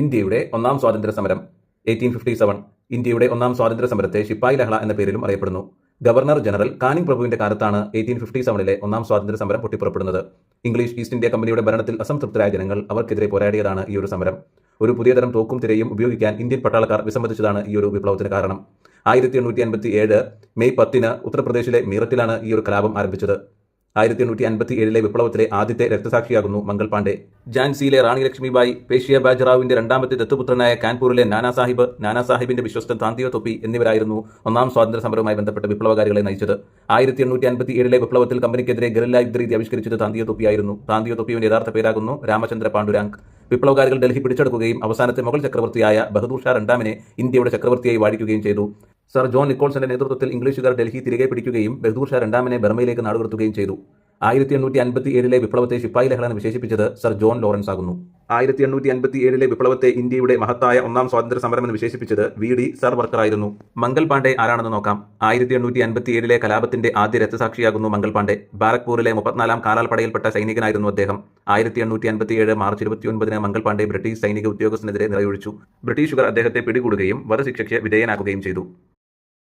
ഇന്ത്യയുടെ ഒന്നാം സ്വാതന്ത്ര്യ സമരം എയ്റ്റീൻ ഫിഫ്റ്റി സെവൻ ഇന്ത്യയുടെ ഒന്നാം സ്വാതന്ത്ര്യ സമരത്തെ ശിപ്പായി ലഹള എന്ന പേരിലും അറിയപ്പെടുന്നു. ഗവർണർ ജനറൽ കാനിംഗ് പ്രഭുവിന്റെ കാലത്താണ് എയ്റ്റീൻ ഫിഫ്റ്റി സെവനിലെ ഒന്നാം സ്വാതന്ത്ര്യ സമരം പൊട്ടിപ്പുറപ്പെടുന്നത്. ഇംഗ്ലീഷ് ഈസ്റ്റ് ഇന്ത്യ കമ്പനിയുടെ ഭരണത്തിൽ അസംതൃപ്തരായ ജനങ്ങൾ അവർക്കെതിരെ പോരാടിയതാണ് ഈ ഒരു സമരം. ഒരു പുതിയ തരം തോക്കും തിരയും ഉപയോഗിക്കാൻ ഇന്ത്യൻ പട്ടാളക്കാർ വിസമ്മതിച്ചതാണ് ഈ ഒരു വിപ്ലവത്തിന് കാരണം. ആയിരത്തി എണ്ണൂറ്റി അൻപത്തി ഏഴ് മെയ് പത്തിന് ഉത്തർപ്രദേശിലെ മീററ്റിലാണ് ഈ ഒരു കലാപം ആരംഭിച്ചത്. ആയിരത്തി എണ്ണൂറ്റി അൻപത്തി ഏഴിലെ വിപ്ലവത്തിലെ ആദ്യത്തെ രക്തസാക്ഷിയാകുന്നു മംഗൾ പാണ്ഡെ. ഝാൻസിയിലെ റാണി ലക്ഷ്മിബായി പേഷ്യ ബാജറാവിന്റെ രണ്ടാമത്തെ ദത്തുപുത്രനായ കാൻപൂരിലെ നാനാസാഹിബ് നാനാസാഹിബിന്റെ നാനാ സാഹിബിന്റെ വിശ്വസ്തൻ താന്തിയോ തൊപ്പി എന്നിവരായിരുന്നു ഒന്നാം സ്വാതന്ത്ര്യ സമരവുമായി ബന്ധപ്പെട്ട വിപ്ലവകാരികളെ നയിച്ചത്. ആയിരത്തി എണ്ണൂറ്റി അൻപത്തി ഏഴിലെ വിപ്ലവത്തിൽ കമ്പനിക്കെതിരെ ഗറില്ല യുദ്ധരീതി ആവിഷ്കരിച്ചത് താന്തിയോ തൊപ്പിയായിരുന്നു. താന്തിയോ തൊപ്പിയുടെ യഥാർത്ഥ പേരാകുന്നു രാമചന്ദ്ര പാണ്ഡുരാങ്ക് വിപ്ലവകാരികൾ ഡൽഹി പിടിച്ചെടുക്കുകയും അവസാനത്തെ മുഗൾ ചക്രവർത്തിയായ ബഹദൂർ ഷാ രണ്ടാമിനെ ഇന്ത്യയുടെ ചക്രവർത്തിയായി വാഴിക്കുകയും ചെയ്തു. സർ ജോൺ നിക്കോൾസന്റെ നേതൃത്വത്തിൽ ഇംഗ്ലീഷുകാർ ഡൽഹി തിരികെ പിടിക്കുകയും ബഹദൂർ ഷാ രണ്ടാമനെ ബർമയിലേക്ക് നാടുകടത്തുകയും ചെയ്തു. ആയിരത്തി എണ്ണൂറ്റി അൻപത്തി ഏഴിലെ വിപ്ലവത്തെ ശിപ്പായി ലഹള എന്ന് വിശേഷിപ്പിച്ചത് സർ ജോൺ ലോറൻസ് ആകുന്നു. ആയിരത്തി എണ്ണൂറ്റി അൻപത്തി ഏഴിലെ വിപ്ലവത്തെ ഇന്ത്യയുടെ മഹത്തായ ഒന്നാം സ്വാതന്ത്ര്യ സമരം എന്ന് വിശേഷിപ്പിച്ചത് വി ഡി സർ വർക്കർ ആയിരുന്നു മംഗൾ പാണ്ഡെ ആരാണെന്ന് നോക്കാം. ആയിരത്തി എണ്ണൂറ്റി അൻപത്തി ഏഴിലെ കലാപത്തിന്റെ ആദ്യ രക്തസാക്ഷിയാകുന്നു മംഗൾ പാണ്ഡെ. ബാരക്പൂരിലെ മുപ്പത്തിനാലാം കാലാൾപ്പടയിൽപ്പെട്ട സൈനികനായിരുന്നു അദ്ദേഹം. ആയിരത്തി എണ്ണൂറ്റി അൻപത്തി ഏഴ് മാർച്ച് ഇരുപത്തിയൊൻപതിന് മംഗൾ പാണ്ഡെ ബ്രിട്ടീഷ് സൈനിക ഉദ്യോഗസ്ഥനെതിരെ നിറയൊഴിച്ചു. ബ്രിട്ടീഷുകാർ അദ്ദേഹത്തെ പിടികൂടുകയും വധശിക്ഷയ്ക്ക് വിധേയനാക്കുകയും ചെയ്തു.